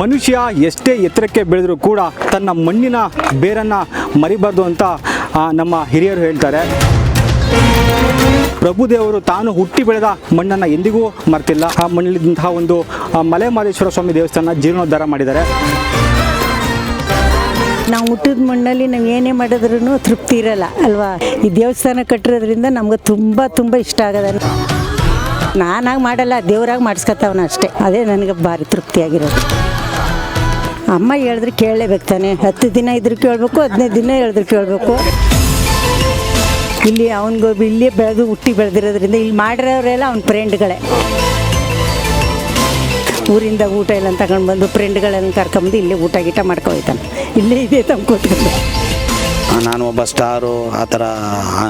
ಮನುಷ್ಯ ಎಷ್ಟೇ ಎತ್ತರಕ್ಕೆ ಬೆಳೆದರೂ ಕೂಡ ತನ್ನ ಮಣ್ಣಿನ ಬೇರನ್ನು ಮರಿಬಾರ್ದು ಅಂತ ನಮ್ಮ ಹಿರಿಯರು ಹೇಳ್ತಾರೆ. ಪ್ರಭುದೇವರು ತಾನು ಹುಟ್ಟಿ ಬೆಳೆದ ಮಣ್ಣನ್ನು ಎಂದಿಗೂ ಮರ್ತಿಲ್ಲ. ಆ ಮಣ್ಣಲ್ಲಿದ್ದಂತಹ ಒಂದು ಮಲೆ ಮಹದೇಶ್ವರ ಸ್ವಾಮಿ ದೇವಸ್ಥಾನ ಜೀರ್ಣೋದ್ಧಾರ ಮಾಡಿದ್ದಾರೆ. ನಾವು ಹುಟ್ಟಿದ ಮಣ್ಣಲ್ಲಿ ನಾವು ಏನೇ ಮಾಡಿದ್ರೂ ತೃಪ್ತಿ ಇರಲ್ಲ, ಅಲ್ವಾ? ಈ ದೇವಸ್ಥಾನ ಕಟ್ಟಿರೋದ್ರಿಂದ ನಮ್ಗೆ ತುಂಬ ತುಂಬ ಇಷ್ಟ ಆಗದ ನಾನಾಗಿ ಮಾಡಲ್ಲ, ದೇವರಾಗಿ ಮಾಡಿಸ್ಕೊತಾವನ ಅಷ್ಟೇ. ಅದೇ ನನಗೆ ಭಾರಿ ತೃಪ್ತಿಯಾಗಿರೋದು. ಅಮ್ಮ ಹೇಳಿದ್ರೆ ಕೇಳಲೇಬೇಕು ತಾನೆ. ಹತ್ತು ದಿನ ಇದ್ರೆ ಕೇಳಬೇಕು, ಹದಿನೈದು ದಿನ ಹೇಳಿದ್ರೆ ಕೇಳಬೇಕು. ಇಲ್ಲಿ ಅವನಿಗೂ ಇಲ್ಲೇ ಬೆಳೆದು ಹುಟ್ಟಿ ಬೆಳೆದಿರೋದ್ರಿಂದ ಇಲ್ಲಿ ಮಾಡಿರೋರೆಲ್ಲ ಅವ್ನ ಫ್ರೆಂಡ್ಗಳೇ ಊರಿಂದ ಊಟ ಎಲ್ಲ ತಗೊಂಡು ಬಂದು ಫ್ರೆಂಡ್ಗಳೆಲ್ಲ ಕರ್ಕೊಂಬಂದು ಇಲ್ಲೇ ಊಟ ಗೀಟ ಮಾಡ್ಕೊಯ್ತಾನೆ. ಇಲ್ಲೇ ಇದೆ ಕೂತ್ಕೊಂಡು ನಾನು ಒಬ್ಬ ಸ್ಟಾರು ಆ ಥರ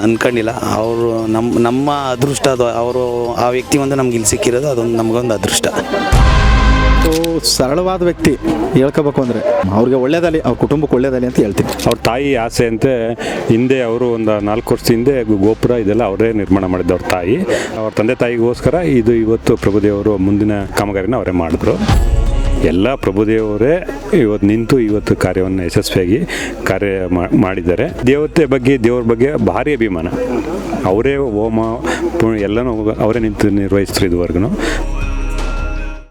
ಅಂದ್ಕೊಂಡಿಲ್ಲ ಅವರು ನಮ್ಮ ನಮ್ಮ ಅದೃಷ್ಟ ಅದು ಅವರು ಆ ವ್ಯಕ್ತಿ ಒಂದು ನಮ್ಗೆ ಇಲ್ಲಿ ಸಿಕ್ಕಿರೋದು, ಅದೊಂದು ನಮಗೊಂದು ಅದೃಷ್ಟ. ಸೊ ಸರಳವಾದ ವ್ಯಕ್ತಿ ಹೇಳ್ಕೋಬೇಕು ಅಂದರೆ ಅವ್ರಿಗೆ ಒಳ್ಳೇದಲ್ಲಿ ಅವ್ರ ಕುಟುಂಬಕ್ಕೆ ಒಳ್ಳೇದಲ್ಲಿ ಅಂತ ಹೇಳ್ತೀನಿ. ಅವ್ರ ತಾಯಿ ಆಸೆ ಅಂತೆ, ಹಿಂದೆ ಅವರು ಒಂದು ನಾಲ್ಕು ವರ್ಷ ಹಿಂದೆ ಗೋಪುರ ಇದೆಲ್ಲ ಅವರೇ ನಿರ್ಮಾಣ ಮಾಡಿದ್ದು ಅವ್ರ ತಾಯಿ. ಅವ್ರ ತಂದೆ ತಾಯಿಗೋಸ್ಕರ ಇದು ಇವತ್ತು ಪ್ರಭುದೇವರು ಮುಂದಿನ ಕಾಮಗಾರಿನ ಅವರೇ ಮಾಡಿದ್ರು. ಎಲ್ಲ ಪ್ರಭುದೇವರೇ ಇವತ್ತು ನಿಂತು ಇವತ್ತು ಕಾರ್ಯವನ್ನು ಯಶಸ್ವಿಯಾಗಿ ಕಾರ್ಯ ಮಾಡಿದ್ದಾರೆ. ದೇವತೆ ಬಗ್ಗೆ, ದೇವ್ರ ಬಗ್ಗೆ ಭಾರಿ ಅಭಿಮಾನ. ಅವರೇ ಹೋಮ ಎಲ್ಲನೂ ಅವರೇ ನಿಂತು ನಿರ್ವಹಿಸ್ತಾರೆ ಇದುವರೆಗೂ.